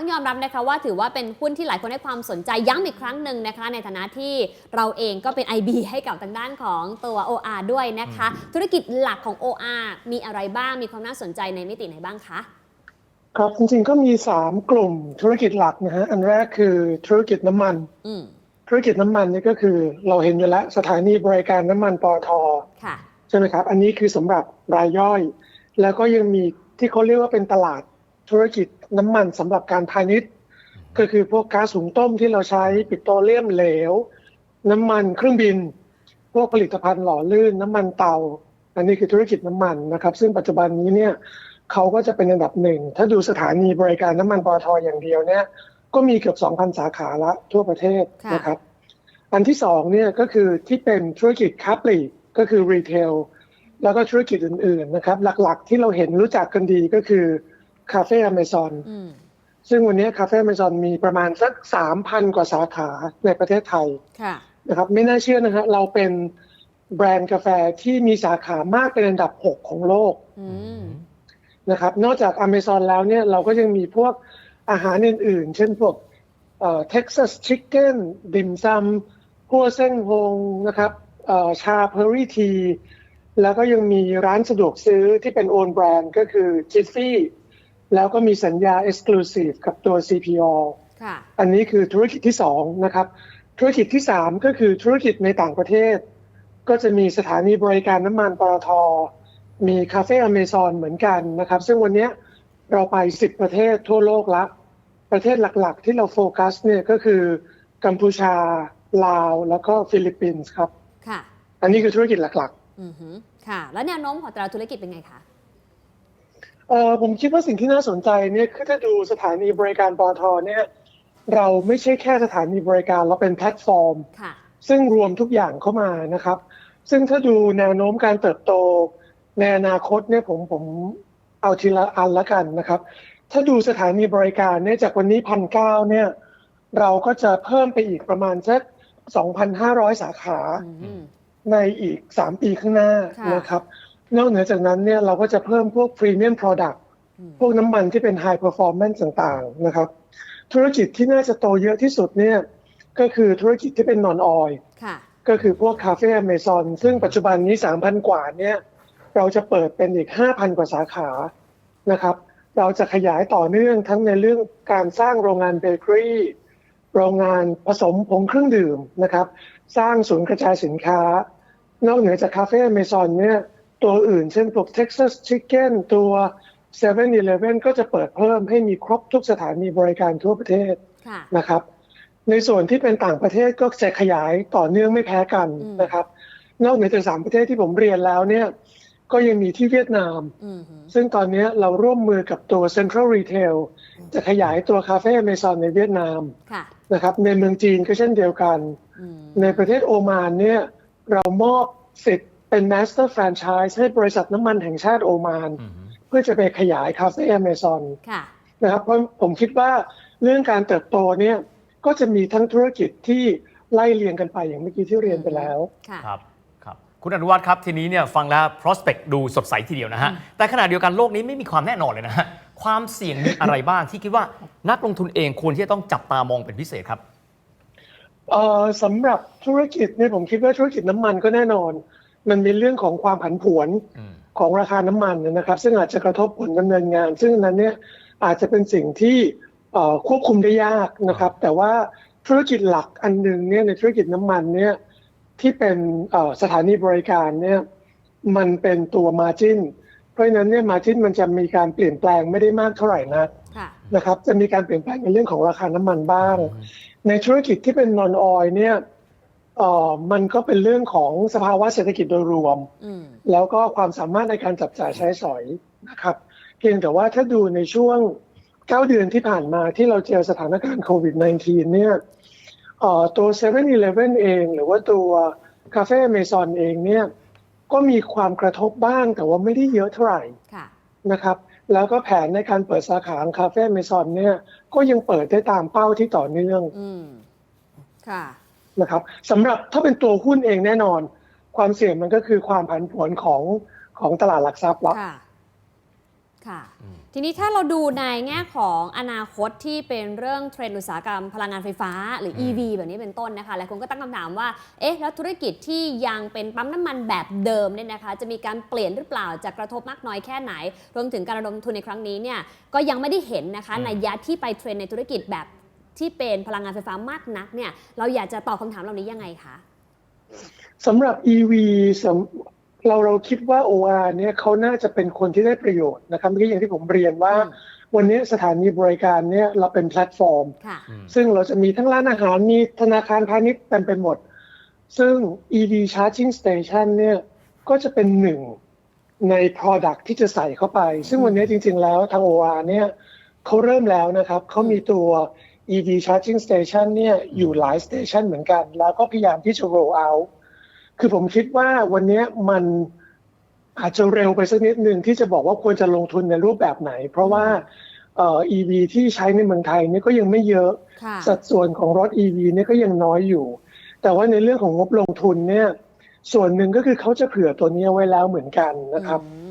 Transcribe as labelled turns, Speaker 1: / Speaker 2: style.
Speaker 1: ต้องยอมรับนะคะว่าถือว่าเป็นหุ้นที่หลายคนให้ความสนใจย้ำอีกครั้งหนึ่งนะคะ ในฐานะที่เราเองก็เป็น IB ให้กับทางด้านของตัว OR ด้วยนะคะ ธุรกิจหลักของ OR มีอะไรบ้างมีความน่าสนใจในมิติไหนบ้างคะ
Speaker 2: ครับจริงๆก็มี 3 กลุ่มธุรกิจหลักนะฮะอันแรกคือธุรกิจน้ำมัน
Speaker 1: อืม
Speaker 2: ธุรกิจน้ำมันนี่ก็คือ เราเห็นอยู่แล้วสถานีบริการน้ำมันปอท
Speaker 1: ค่ะ
Speaker 2: ใช่ไหมครับ อันนี้คือสำหรับรายย่อย แล้วก็ยังมีที่เขาเรียกว่าเป็นตลาด ธุรกิจน้ำมันสำหรับการพาณิชย์ ก็คือพวกก๊าซหุงต้มที่เราใช้ปิโตรเลียมเหลว น้ำมันเครื่องบิน พวกผลิตภัณฑ์หล่อลื่นน้ำมันเตา อันนี้คือธุรกิจน้ำมันนะครับ ซึ่งปัจจุบันนี้เนี่ยเขาก็จะเป็นอันดับหนึ่ง ถ้าดูสถานีบริการน้ำมันปอทอย่างเดียวเนี่ยก็มีเกือบ 2,000 สาขาละทั่วประเทศ
Speaker 1: ค่ะ
Speaker 2: นะครับ อันที่สองเนี่ยก็คือที่เป็นธุรกิจค้าปลีกก็คือรีเทลแล้วก็ธุรกิจอื่น ๆ นะครับ หลัก ๆ ที่เราเห็นรู้จักกันดีก็คือ คาเฟ่อเมซอน
Speaker 1: อืม
Speaker 2: ซึ่งวันนี้คาเฟ่อเมซอนมีประมาณสัก3,000กว่าสาขาในประเทศไทย
Speaker 1: ค่ะ
Speaker 2: นะครับไม่น่าเชื่อนะฮะเราเป็นแบรนด์กาแฟที่มีสาขามากเป็นอันดับ6ของโลก
Speaker 1: อืม
Speaker 2: นะครับ นอกจากอเมซอนแล้วเนี่ยเราก็ยังมีพวกอาหารอื่นๆ เช่นพวกเอ่อ Texas Chicken ดิมซัมพัวเส้นฮงนะครับเอ่อชาเพอรี่ที แล้วก็ยังมีร้านสะดวกซื้อที่เป็นโอนแบรนด์ก็คือ Jiffy แล้วก็มีสัญญา Exclusive กับตัว CPO
Speaker 1: ค่ะ
Speaker 2: อันนี้คือธุรกิจที่สองนะครับ ธุรกิจที่สามก็คือธุรกิจในต่างประเทศ ก็จะมีสถานีบริการน้ำมันปตท มีคาเฟ่อเมซอนเหมือนกันนะครับ ซึ่งวันเนี้ยเราไป 10 ประเทศทั่วโลกละ ประเทศหลักๆ ที่เราโฟกัสเนี่ยก็คือกัมพูชา ลาว แล้วก็ฟิลิปปินส์ครับ
Speaker 1: ค่ะ
Speaker 2: อันนี้คือธุรกิจหลัก
Speaker 1: อือหือค่ะ แล้วแนวโน้มของแต่ละธุรกิจเป็นไงคะ
Speaker 2: ๆ เอ่อผมคิดว่าสิ่งที่น่าสนใจเนี่ยคือถ้าดูสถานีบริการปตทเนี่ยเราไม่ใช่แค่สถานีบริการเราเป็นแพลตฟอร์ม
Speaker 1: ค่ะ
Speaker 2: ซึ่งรวมทุกอย่างเข้ามานะครับ ซึ่งถ้าดูแนวโน้มการเติบโตในอนาคตเนี่ยผมผมเอาทีละอันละกันนะครับ ถ้าดูสถานีบริการเนี่ยจากวันนี้พันเก้าเนี่ยเราก็จะเพิ่มไปอีกประมาณสัก2,500 สาขา
Speaker 1: อืม
Speaker 2: ในอีก 3 ปีข้างหน้า
Speaker 1: ค่ะ
Speaker 2: นะครับ นอกเหนือจากนั้นเนี่ยเราก็จะเพิ่มพวกพรีเมียมโปรดักต์
Speaker 1: อืม
Speaker 2: พวกน้ำมันที่เป็นไฮเ e อร์ฟอร์แมนซ์ต่างๆนะครับ ธุรกิจที่น่าจะโตเยอะที่สุดเนี่ยก็คือธุรกิจที่เป็นนอนออย
Speaker 1: ค่ะ
Speaker 2: ก็คือพวกคาเฟ่อเมซอนซึ่งปัจจุบันนี้ 3,000 กว่าเนี่ยเราจะเปิดเป็นอีก 5,000 กว่าสาขานะครับ เราจะขยายต่อเนื่องทั้งในเรื่องการสร้างโรงงานเบเกอรี่โรงงานผสมผงเครื่องดื่มนะครับ สร้างศูนย์กระจายสินค้า นอกเหนือจากคาเฟ่อเมซอนเนี่ย ตัวอื่นเช่นพวก Texas Chicken ตัว 7-Eleven ก็จะเปิดเพิ่มให้มีครบทุกสถานีบริการทั่วประเทศ
Speaker 1: ค่ะ
Speaker 2: นะครับ ในส่วนที่เป็นต่างประเทศก็จะขยายต่อเนื่องไม่แพ้กัน
Speaker 1: อืม
Speaker 2: นะครับ นอกเหนือจากสามประเทศที่ผมเรียนแล้วเนี่ยก็ยังมีที่เวียดนาม
Speaker 1: อืมหือ
Speaker 2: ซึ่งตอนนี้เราร่วมมือกับตัว Central Retail จะขยายตัวคาเฟ่เมซอนในเวียดนาม
Speaker 1: ค่ะ
Speaker 2: นะครับ ในเมืองจีนก็เช่นเดียวกัน
Speaker 1: อืม
Speaker 2: ในประเทศโอมานเนี่ยเรามอบสิทธิ์ เป็น Master Franchise ให้บริษัทน้ำมันแห่งชาติโอมาน
Speaker 3: อืม
Speaker 2: เพื่อจะไปขยายคาเฟ่เมซอน
Speaker 1: ค่ะ
Speaker 2: นะครับเพราะผมคิดว่าเรื่องการเติบโตเนี่ยก็จะมีทั้งธุรกิจที่ไล่เรียงกันไปอย่างเมื่อกี้ที่เรียนไปแล้ว
Speaker 1: ค่ะ
Speaker 3: ครับครับ คุณอนุวัฒน์ครับทีนี้เนี่ยฟังแล้ว prospect ดูสดใสทีเดียวนะฮะ แต่ขณะเดียวกันโลกนี้ไม่มีความแน่นอนเลยนะฮะ ความเสี่ยงมีอะไรบ้างที่คิดว่านักลงทุนเองควรที่จะต้องจับตามองเป็นพิเศษครับ
Speaker 2: เอ่อสำหรับธุรกิจเนี่ยผมคิดว่าธุรกิจน้ำมันก็แน่นอน มันมีเรื่องของความผันผวน
Speaker 3: อืม
Speaker 2: ของราคาน้ำมันนะครับ ซึ่งอาจจะกระทบผลดำเนินงาน ซึ่งอันนั้นเนี่ยอาจจะเป็นสิ่งที่เอ่อควบคุมได้ยากนะครับ แต่ว่าธุรกิจหลักอันหนึ่งเนี่ยในธุรกิจน้ำมันเนี่ยที่เป็นเอ่อสถานีบริการเนี่ยมันเป็นตัว margin เพราะฉะนั้นเนี่ย margin มันจะมีการเปลี่ยนแปลงไม่ได้มากเท่าไหร่นัก
Speaker 1: ค่ะ
Speaker 2: นะครับ จะมีการเปลี่ยนแปลงในเรื่องของราคาน้ำมันบ้าง ในธุรกิจที่เป็น non oil เนี่ย เอ่อมันก็เป็นเรื่องของสภาวะเศรษฐกิจโดยรวม
Speaker 1: อืม
Speaker 2: แล้วก็ความสามารถในการจับจ่ายใช้สอยนะครับ เพียงแต่ว่าถ้าดูในช่วง 9 เดือนที่ผ่านมาที่เราเจอสถานการณ์โควิด -19 เนี่ยเอ่อตัว 7-Eleven เอง หรือว่าตัวคาเฟ่เมซอนเองเนี่ยก็มีความกระทบบ้างแต่ว่าไม่ได้เยอะเท่าไหร่
Speaker 1: ค่ะ
Speaker 2: นะครับแล้วก็แผนในการเปิดสาขาของคาเฟ่เมซอนเนี่ยก็ยังเปิดได้ตามเป้าที่ต่อเนื่อง
Speaker 1: อืม ค่ะ
Speaker 2: นะครับสำหรับถ้าเป็นตัวหุ้นเองแน่นอน ความเสี่ยงมันก็คือความผันผวนของของตลาดหลักทรัพย์ละ
Speaker 1: ค่ะค่ะ
Speaker 3: อืม
Speaker 1: ทีนี้ถ้าเราดูในแง่ของอนาคตที่เป็นเรื่องเทรนด์อุตสาหกรรมพลังงานไฟฟ้าหรือ
Speaker 3: อืม
Speaker 1: EV แบบนี้เป็นต้นนะคะหลายคนก็ตั้งคำถามว่า เอ๊ะ แล้วธุรกิจที่ยังเป็นปั๊มน้ำมันแบบเดิมเนี่ยนะคะ จะมีการเปลี่ยนหรือเปล่า จะกระทบมากน้อยแค่ไหน รวมถึงการระดมทุนในครั้งนี้เนี่ย ก็ยังไม่ได้เห็นนะคะในยะที่ไปเทรนด์ในธุรกิจแบบ ที่เป็นพลังงานไฟฟ้ามากนักเนี่ยเราอยากจะตอบคำถามเหล่านี้ยังไงคะ
Speaker 2: สำหรับ EV สำเราเราคิดว่า OR เนี่ยเขาน่าจะเป็นคนที่ได้ประโยชน์นะครับเมื่อกี้อย่างที่ผมเรียนว่า
Speaker 1: อืม
Speaker 2: วันนี้สถานีบริการเนี่ยเราเป็นแพลตฟอร์ม
Speaker 1: ค่ะ
Speaker 3: อืม
Speaker 2: ซึ่งเราจะมีทั้งร้านอาหารมีธนาคารพาณิชย์เต็มไปหมด ซึ่ง EV Charging Station เนี่ยก็จะเป็นหนึ่งใน Product ที่จะใส่เข้าไป ซึ่งวันนี้จริง ๆ แล้วทาง OR เนี่ยเขาเริ่มแล้วนะครับเขามีตัว EV Charging Station เนี่ยอยู่หลาย Station เหมือนกัน แล้วก็พยายามที่จะ roll out คือผมคิดว่าวันนี้มันอาจจะเร็วไปสักนิดหนึ่งที่จะบอกว่าควรจะลงทุนในรูปแบบไหน เพราะว่าเอ่อ EV ที่ใช้ในเมืองไทยเนี่ยก็ยังไม่เยอะ
Speaker 1: ค่ะ
Speaker 2: สัดส่วนของรถ EV เนี่ยก็ยังน้อยอยู่ แต่ว่าในเรื่องของงบลงทุนเนี่ยส่วนหนึ่งก็คือเขาจะเผื่อตัวนี้ไว้แล้วเหมือนกันนะครับ
Speaker 1: อืม